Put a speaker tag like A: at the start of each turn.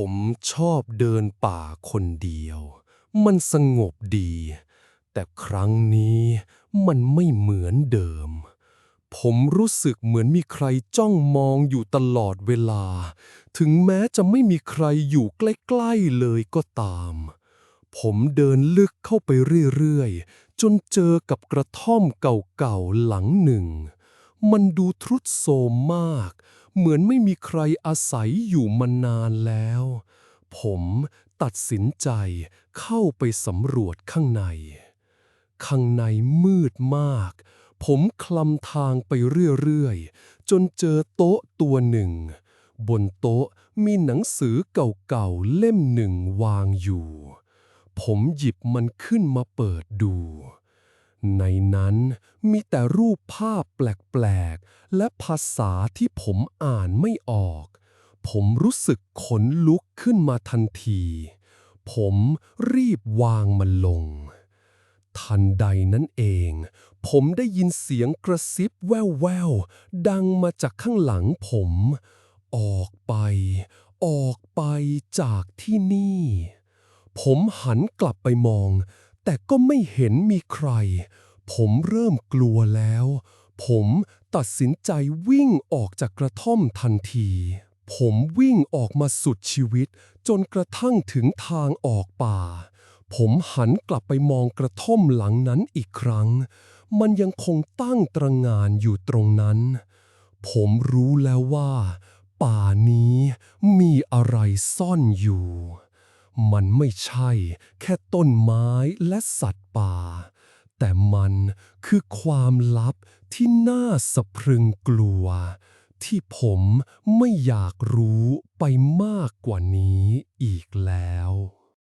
A: ผมชอบเดินป่าคนเดียว มันสงบดี แต่ครั้งนี้มันไม่เหมือนเดิม ผมรู้สึกเหมือนมีใครจ้องมองอยู่ตลอดเวลา ถึงแม้จะไม่มีใครอยู่ใกล้ๆเลยก็ตาม ผมเดินลึกเข้าไปเรื่อยๆ จนเจอกับกระท่อมเก่าๆหลังหนึ่ง มันดูทรุดโทรมมาก เหมือนไม่มีใครอาศัยอยู่มานานแล้ว ผมตัดสินใจเข้าไปสำรวจข้างใน ข้างในมืดมาก ผมคลำทางไปเรื่อยๆ จนเจอโต๊ะตัวหนึ่ง บนโต๊ะมีหนังสือเก่าๆเล่มหนึ่งวางอยู่ ผมหยิบมันขึ้นมาเปิดดู ในนั้นมีแต่รูปภาพแปลกๆ และภาษาที่ผมอ่านไม่ออก ผมรู้สึกขนลุกขึ้นมาทันที ผมรีบวางมันลง ทันใดนั้นเอง ผมได้ยินเสียงกระซิบแว่วๆ ดังมาจากข้างหลังผม ออกไป ออกไปจากที่นี่ ผมหันกลับไปมอง แต่ก็ไม่เห็นมีใคร ผมเริ่มกลัวแล้ว ผมตัดสินใจวิ่งออกจากกระท่อมทันที ผมวิ่งออกมาสุดชีวิต จนกระทั่งถึงทางออกป่า ผมหันกลับไปมองกระท่อมหลังนั้นอีกครั้ง มันยังคงตั้งตระงานอยู่ตรงนั้น ผมรู้แล้วว่า ป่านี้มีอะไรซ่อนอยู่ มันไม่ใช่แค่ต้นไม้และสัตว์ป่า แต่มันคือความลับที่น่าสะพรึงกลัว ที่ผมไม่อยากรู้ไปมากกว่านี้อีกแล้ว